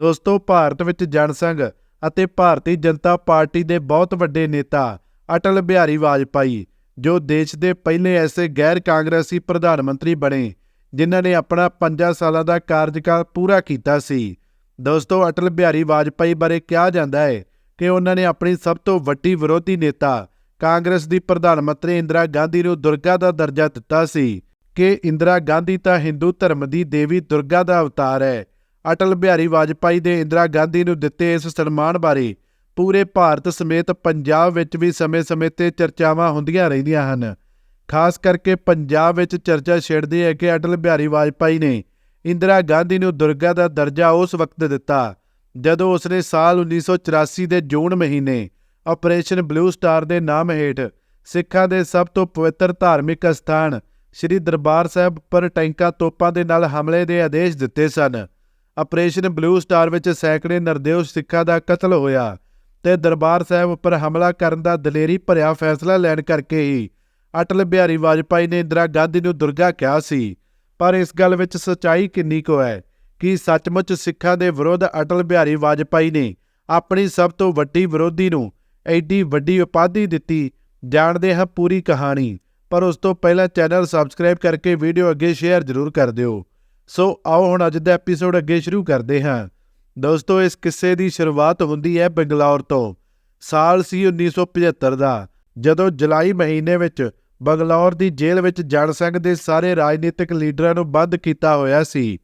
ਦੋਸਤੋ, ਭਾਰਤ ਵਿੱਚ ਜਨਸੰਘ ਅਤੇ ਭਾਰਤੀ ਜਨਤਾ ਪਾਰਟੀ ਦੇ ਬਹੁਤ ਵੱਡੇ ਨੇਤਾ ਅਟਲ ਬਿਹਾਰੀ ਵਾਜਪਾਈ, ਜੋ ਦੇਸ਼ ਦੇ ਪਹਿਲੇ ਐਸੇ ਗੈਰ ਕਾਂਗਰਸੀ ਪ੍ਰਧਾਨ ਮੰਤਰੀ ਬਣੇ, ਜਿਨ੍ਹਾਂ ਨੇ ਆਪਣਾ 5 ਸਾਲਾਂ ਦਾ ਕਾਰਜਕਾਲ ਪੂਰਾ ਕੀਤਾ ਸੀ। ਦੋਸਤੋ, ਅਟਲ ਬਿਹਾਰੀ ਵਾਜਪਾਈ ਬਾਰੇ ਕਿਹਾ ਜਾਂਦਾ ਹੈ ਕਿ ਉਹਨਾਂ ਨੇ ਆਪਣੀ ਸਭ ਤੋਂ ਵੱਡੀ ਵਿਰੋਧੀ ਨੇਤਾ ਕਾਂਗਰਸ ਦੀ ਪ੍ਰਧਾਨ ਮੰਤਰੀ ਇੰਦਰਾ ਗਾਂਧੀ ਨੂੰ ਦੁਰਗਾ ਦਾ ਦਰਜਾ ਦਿੱਤਾ ਸੀ ਕਿ ਇੰਦਰਾ ਗਾਂਧੀ ਤਾਂ ਹਿੰਦੂ ਧਰਮ ਦੀ ਦੇਵੀ ਦੁਰਗਾ ਦਾ ਅਵਤਾਰ ਹੈ। ਅਟਲ ਬਿਹਾਰੀ ਵਾਜਪਾਈ ਦੇ ਇੰਦਰਾ ਗਾਂਧੀ ਨੂੰ ਦਿੱਤੇ ਇਸ ਸਨਮਾਨ ਬਾਰੇ ਪੂਰੇ ਭਾਰਤ ਸਮੇਤ ਪੰਜਾਬ ਵਿੱਚ ਵੀ ਸਮੇਂ-ਸਮੇਂ ਤੇ ਚਰਚਾਵਾਂ ਹੁੰਦੀਆਂ ਰਹਿੰਦੀਆਂ ਹਨ। ਖਾਸ ਕਰਕੇ ਪੰਜਾਬ ਵਿੱਚ ਚਰਚਾ ਛਿੜਦੀ ਹੈ ਕਿ ਅਟਲ ਬਿਹਾਰੀ ਵਾਜਪਾਈ ਨੇ ਇੰਦਰਾ ਗਾਂਧੀ ਨੂੰ ਦੁਰਗਾ ਦਾ ਦਰਜਾ ਉਸ ਵਕਤ ਦਿੱਤਾ, ਜਦੋਂ ਉਸਨੇ ਸਾਲ 1984 ਦੇ ਜੂਨ ਮਹੀਨੇ ਆਪਰੇਸ਼ਨ ਬਲੂ ਸਟਾਰ ਦੇ ਨਾਮ ਹੇਠ ਸਿੱਖਾਂ ਦੇ ਸਭ ਤੋਂ ਪਵਿੱਤਰ ਧਾਰਮਿਕ ਸਥਾਨ ਸ੍ਰੀ ਦਰਬਾਰ ਸਾਹਿਬ ਪਰ ਟੈਂਕਾਂ ਤੋਪਾਂ ਦੇ ਨਾਲ ਹਮਲੇ ਦੇ ਆਦੇਸ਼ ਦਿੱਤੇ ਸਨ। ਆਪਰੇਸ਼ਨ ਬਲੂ ਸਟਾਰ ਵਿੱਚ ਸੈਂਕੜੇ ਨਿਰਦੋਸ਼ ਸਿੱਖਾਂ ਦਾ ਕਤਲ ਹੋਇਆ ਤੇ ਦਰਬਾਰ ਸਾਹਿਬ ਉੱਪਰ ਹਮਲਾ ਕਰਨ ਦਾ ਦਲੇਰੀ ਭਰਿਆ ਫੈਸਲਾ ਲੈਣ ਕਰਕੇ ਹੀ ਅਟਲ ਬਿਹਾਰੀ ਵਾਜਪਾਈ ਨੇ ਇੰਦਰਾ ਗਾਂਧੀ ਨੂੰ ਦੁਰਗਾ ਕਿਹਾ ਸੀ। ਪਰ ਇਸ ਗੱਲ ਵਿੱਚ ਸਚਾਈ ਕਿੰਨੀ ਕੁ ਹੈ ਕਿ ਸੱਚਮੁੱਚ ਸਿੱਖਾਂ ਦੇ ਵਿਰੁੱਧ ਅਟਲ ਬਿਹਾਰੀ ਵਾਜਪਾਈ ਨੇ ਆਪਣੀ ਸਭ ਤੋਂ ਵੱਡੀ ਵਿਰੋਧੀ ਨੂੰ ਐਡੀ ਵੱਡੀ ਉਪਾਧੀ ਦਿੱਤੀ, ਜਾਣਦੇ ਹਾਂ ਪੂਰੀ ਕਹਾਣੀ। ਪਰ ਉਸ ਤੋਂ ਪਹਿਲਾਂ ਚੈਨਲ ਸਬਸਕ੍ਰਾਈਬ ਕਰਕੇ ਵੀਡੀਓ ਅੱਗੇ ਸ਼ੇਅਰ ਜ਼ਰੂਰ ਕਰ ਦਿਓ। ਸੋ ਆਓ ਹੁਣ ਅੱਜ ਦਾ ਐਪੀਸੋਡ ਅੱਗੇ ਸ਼ੁਰੂ ਕਰਦੇ ਹਾਂ। ਦੋਸਤੋ, ਇਸ ਕਿੱਸੇ ਦੀ ਸ਼ੁਰੂਆਤ ਹੁੰਦੀ ਹੈ ਬੰਗਲੌਰ ਤੋਂ। ਸਾਲ ਸੀ 1975 ਦਾ, ਜਦੋਂ ਜੁਲਾਈ ਮਹੀਨੇ ਵਿੱਚ ਬੰਗਲੌਰ ਦੀ ਜੇਲ੍ਹ ਵਿੱਚ ਜਨਸੰਘ ਦੇ ਸਾਰੇ ਰਾਜਨੀਤਿਕ ਲੀਡਰਾਂ ਨੂੰ ਬੰਦ ਕੀਤਾ ਹੋਇਆ ਸੀ।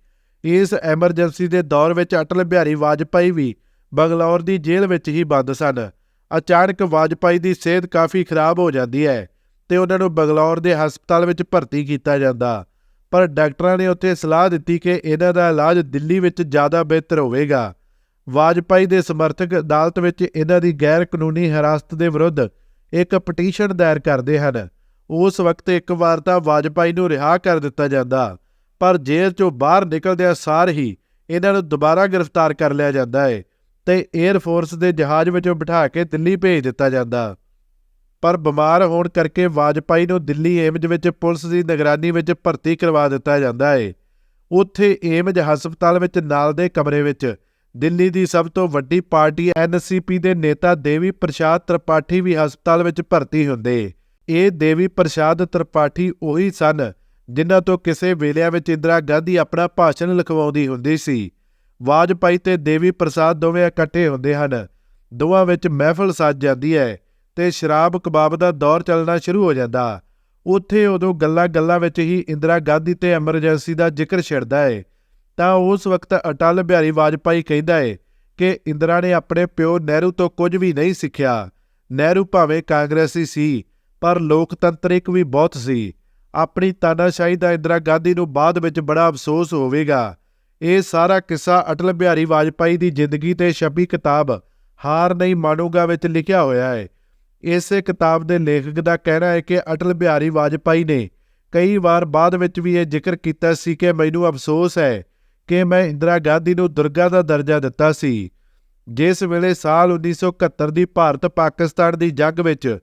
ਇਸ ਐਮਰਜੈਂਸੀ ਦੇ ਦੌਰ ਵਿੱਚ ਅਟਲ ਬਿਹਾਰੀ ਵਾਜਪਾਈ ਵੀ ਬੰਗਲੌਰ ਦੀ ਜੇਲ੍ਹ ਵਿੱਚ ਹੀ ਬੰਦ ਸਨ। ਅਚਾਨਕ ਵਾਜਪਾਈ ਦੀ ਸਿਹਤ ਕਾਫੀ ਖਰਾਬ ਹੋ ਜਾਂਦੀ ਹੈ ਤੇ ਉਹਨਾਂ ਨੂੰ ਬੰਗਲੌਰ ਦੇ ਹਸਪਤਾਲ ਵਿੱਚ ਭਰਤੀ ਕੀਤਾ ਜਾਂਦਾ। ਪਰ ਡਾਕਟਰਾਂ ਨੇ ਉੱਥੇ ਸਲਾਹ ਦਿੱਤੀ ਕਿ ਇਹਨਾਂ ਦਾ ਇਲਾਜ ਦਿੱਲੀ ਵਿੱਚ ਜ਼ਿਆਦਾ ਬਿਹਤਰ ਹੋਵੇਗਾ। ਵਾਜਪਾਈ ਦੇ ਸਮਰਥਕ ਅਦਾਲਤ ਵਿੱਚ ਇਹਨਾਂ ਦੀ ਗੈਰ ਕਾਨੂੰਨੀ ਹਿਰਾਸਤ ਦੇ ਵਿਰੁੱਧ ਇੱਕ ਪਟੀਸ਼ਨ ਦਾਇਰ ਕਰਦੇ ਹਨ। ਉਸ ਵਕਤ ਇੱਕ ਵਾਰ ਤਾਂ ਵਾਜਪਾਈ ਨੂੰ ਰਿਹਾ ਕਰ ਦਿੱਤਾ ਜਾਂਦਾ, ਪਰ ਜੇਲ੍ਹ ਚੋਂ ਬਾਹਰ ਨਿਕਲਦਿਆਂ ਸਾਰ ਹੀ ਇਹਨਾਂ ਨੂੰ ਦੁਬਾਰਾ ਗ੍ਰਿਫਤਾਰ ਕਰ ਲਿਆ ਜਾਂਦਾ ਹੈ ਤੇ 에ਅਰ ਫੋਰਸ ਦੇ ਜਹਾਜ਼ ਵਿੱਚੋਂ ਬਿਠਾ ਕੇ ਦਿੱਲੀ ਭੇਜ ਦਿੱਤਾ ਜਾਂਦਾ। ਪਰ ਬਿਮਾਰ ਹੋਣ ਕਰਕੇ ਵਾਜਪਾਈ ਨੂੰ ਦਿੱਲੀ ਏਮਜ ਵਿੱਚ ਪੁਲਿਸ ਦੀ ਨਿਗਰਾਨੀ ਵਿੱਚ ਭਰਤੀ ਕਰਵਾ ਦਿੱਤਾ ਜਾਂਦਾ ਹੈ ਉੱਥੇ ਏਮਜ ਹਸਪਤਾਲ ਵਿੱਚ ਨਾਲ ਦੇ ਕਮਰੇ ਵਿੱਚ ਦਿੱਲੀ ਦੀ ਸਭ ਤੋਂ ਵੱਡੀ ਪਾਰਟੀ ਐਨਸੀਪੀ ਦੇ ਨੇਤਾ ਦੇਵੀ ਪ੍ਰਸਾਦ ਤ੍ਰਿਪਾਠੀ ਵੀ ਹਸਪਤਾਲ ਵਿੱਚ ਭਰਤੀ ਹੁੰਦੇ। ਇਹ ਦੇਵੀ ਪ੍ਰਸਾਦ ਤ੍ਰਿਪਾਠੀ ਉਹੀ ਸਨ ਜਿਨ੍ਹਾਂ ਤੋਂ ਕਿਸੇ ਵੇਲਿਆਂ ਵਿੱਚ ਇੰਦਰਾ ਗਾਂਧੀ ਆਪਣਾ ਭਾਸ਼ਣ ਲਿਖਵਾਉਂਦੀ ਹੁੰਦੀ ਸੀ। ਵਾਜਪਾਈ ਤੇ ਦੇਵੀ ਪ੍ਰਸਾਦ ਦੋਵੇਂ ਇਕੱਠੇ ਹੁੰਦੇ ਹਨ। ਦੋਵਾਂ ਵਿੱਚ ਮਹਿਫਲ ਸੱਜ ਜਾਂਦੀ ਹੈ। ਤੇ ਸ਼ਰਾਬ ਕਬਾਬ ਦਾ ਦੌਰ ਚੱਲਣਾ ਸ਼ੁਰੂ ਹੋ ਜਾਂਦਾ। ਉੱਥੇ ਉਦੋਂ ਗੱਲਾਂ-ਗੱਲਾਂ ਵਿੱਚ ਹੀ ਇੰਦਰਾ ਗਾਂਧੀ ਤੇ ਐਮਰਜੈਂਸੀ ਦਾ ਜ਼ਿਕਰ ਛਿੜਦਾ ਹੈ ਤਾਂ ਉਸ ਵਕਤ ਅਟਲ ਬਿਹਾਰੀ ਵਾਜਪਾਈ ਕਹਿੰਦਾ ਹੈ ਕਿ ਇੰਦਰਾ ਨੇ ਆਪਣੇ ਪਿਓ ਨਹਿਰੂ ਤੋਂ ਕੁਝ ਵੀ ਨਹੀਂ ਸਿੱਖਿਆ। ਨਹਿਰੂ ਭਾਵੇਂ ਕਾਂਗਰਸੀ ਸੀ, ਪਰ ਲੋਕਤੰਤਰਿਕ ਵੀ ਬਹੁਤ ਸੀ। ਆਪਣੀ ਤਾਨਾਸ਼ਾਹੀ ਦਾ ਇੰਦਰਾ ਗਾਂਧੀ ਨੂੰ ਬਾਅਦ ਵਿੱਚ ਬੜਾ ਅਫਸੋਸ ਹੋਵੇਗਾ। ਇਹ ਸਾਰਾ ਕਿੱਸਾ ਅਟਲ ਬਿਹਾਰੀ ਵਾਜਪਾਈ ਦੀ ਜ਼ਿੰਦਗੀ ਤੇ ਛਪੀ ਕਿਤਾਬ ਹਾਰ ਨਹੀਂ ਮਾਨੂਗਾ ਵਿੱਚ ਲਿਖਿਆ ਹੋਇਆ ਹੈ ਇਸ ਕਿਤਾਬ ਦੇ ਲੇਖਕ ਦਾ ਕਹਿਣਾ ਹੈ ਕਿ ਅਟਲ ਬਿਹਾਰੀ ਵਾਜਪਾਈ ਨੇ ਕਈ ਵਾਰ ਬਾਅਦ ਵਿੱਚ ਵੀ ਇਹ ਜ਼ਿਕਰ ਕੀਤਾ ਸੀ ਕਿ ਮੈਨੂੰ ਅਫਸੋਸ ਹੈ ਕਿ ਮੈਂ ਇੰਦਰਾ ਗਾਂਧੀ ਨੂੰ ਦੁਰਗਾ ਦਾ ਦਰਜਾ ਦਿੱਤਾ ਸੀ। ਜਿਸ ਵੇਲੇ ਸਾਲ 1971 ਦੀ ਭਾਰਤ ਪਾਕਿਸਤਾਨ ਦੀ ਜੰਗ ਵਿੱਚ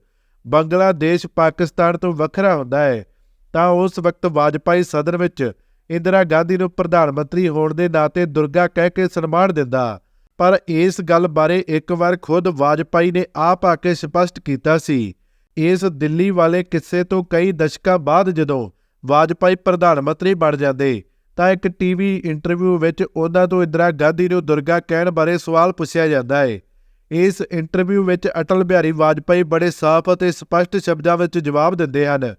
ਬੰਗਲਾਦੇਸ਼ ਪਾਕਿਸਤਾਨ ਤੋਂ ਵੱਖਰਾ ਹੁੰਦਾ ਹੈ, ਤਾਂ ਉਸ ਵਕਤ ਵਾਜਪਾਈ ਸਦਨ ਵਿੱਚ ਇੰਦਰਾ ਗਾਂਧੀ ਨੂੰ ਪ੍ਰਧਾਨ ਮੰਤਰੀ ਹੋਣ ਦੇ ਨਾਤੇ ਦੁਰਗਾ ਕਹਿ ਕੇ ਸਨਮਾਨ ਦਿੰਦਾ। ਪਰ ਇਸ ਗੱਲ ਬਾਰੇ ਇੱਕ ਵਾਰ ਖੁਦ ਵਾਜਪਾਈ ਨੇ ਆਪ ਆ ਕੇ ਸਪਸ਼ਟ ਕੀਤਾ ਸੀ। ਇਸ ਦਿੱਲੀ ਵਾਲੇ ਕਿੱਸੇ ਤੋਂ ਕਈ ਦਸ਼ਕਾਂ ਬਾਅਦ ਜਦੋਂ ਵਾਜਪਾਈ ਪ੍ਰਧਾਨ ਮੰਤਰੀ ਬਣ ਜਾਂਦੇ, ਤਾਂ ਇੱਕ ਟੀਵੀ ਇੰਟਰਵਿਊ ਵਿੱਚ ਉਹਨਾਂ ਤੋਂ ਇੰਦਰਾ ਗਾਂਧੀ ਨੂੰ ਦੁਰਗਾ ਕਹਿਣ ਬਾਰੇ ਸਵਾਲ ਪੁੱਛਿਆ ਜਾਂਦਾ ਹੈ ਇਸ ਇੰਟਰਵਿਊ ਵਿੱਚ ਅਟਲ ਬਿਹਾਰੀ ਵਾਜਪਾਈ ਬੜੇ ਸਾਫ਼ ਅਤੇ ਸਪਸ਼ਟ ਸ਼ਬਦਾਂ ਵਿੱਚ ਜਵਾਬ ਦਿੰਦੇ ਹਨ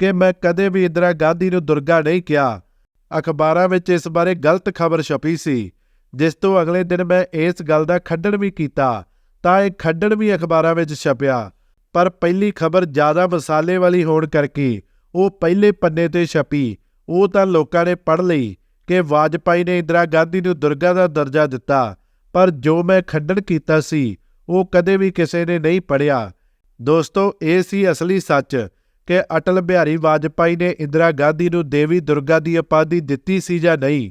ਕਿ ਮੈਂ ਕਦੇ ਵੀ ਇੰਦਰਾ ਗਾਂਧੀ ਨੂੰ ਦੁਰਗਾ ਨਹੀਂ ਕਿਹਾ। ਅਖਬਾਰਾਂ ਵਿੱਚ ਇਸ ਬਾਰੇ ਗਲਤ ਖਬਰ ਛਪੀ ਸੀ। ਜਿਸ ਤੋਂ ਅਗਲੇ ਦਿਨ ਮੈਂ ਇਸ ਗੱਲ ਦਾ ਖੰਡਨ ਵੀ ਕੀਤਾ, ਤਾਂ ਇਹ ਖੰਡਨ ਵੀ ਅਖਬਾਰਾਂ ਵਿੱਚ ਛਪਿਆ। ਪਰ ਪਹਿਲੀ ਖਬਰ ਜ਼ਿਆਦਾ ਮਸਾਲੇ ਵਾਲੀ ਹੋਣ ਕਰਕੇ ਉਹ ਪਹਿਲੇ ਪੰਨੇ ਤੇ ਛਪੀ। ਉਹ ਤਾਂ ਲੋਕਾਂ ਨੇ ਪੜ੍ਹ ਲਈ ਕਿ ਵਾਜਪਾਈ ਨੇ ਇੰਦਰਾ ਗਾਂਧੀ ਨੂੰ ਦੁਰਗਾ ਦਾ ਦਰਜਾ ਦਿੱਤਾ, ਪਰ ਜੋ ਮੈਂ ਖੰਡਨ ਕੀਤਾ ਸੀ, ਉਹ ਕਦੇ ਵੀ ਕਿਸੇ ਨੇ ਨਹੀਂ ਪੜਿਆ ਦੋਸਤੋ, ਇਹ ਸੀ ਅਸਲੀ ਸੱਚ ਕਿ ਅਟਲ ਬਿਹਾਰੀ ਵਾਜਪਾਈ ਨੇ ਇੰਦਰਾ ਗਾਂਧੀ ਨੂੰ ਦੇਵੀ ਦੁਰਗਾ ਦੀ ਉਪਾਧੀ ਦਿੱਤੀ ਸੀ ਜਾਂ ਨਹੀਂ।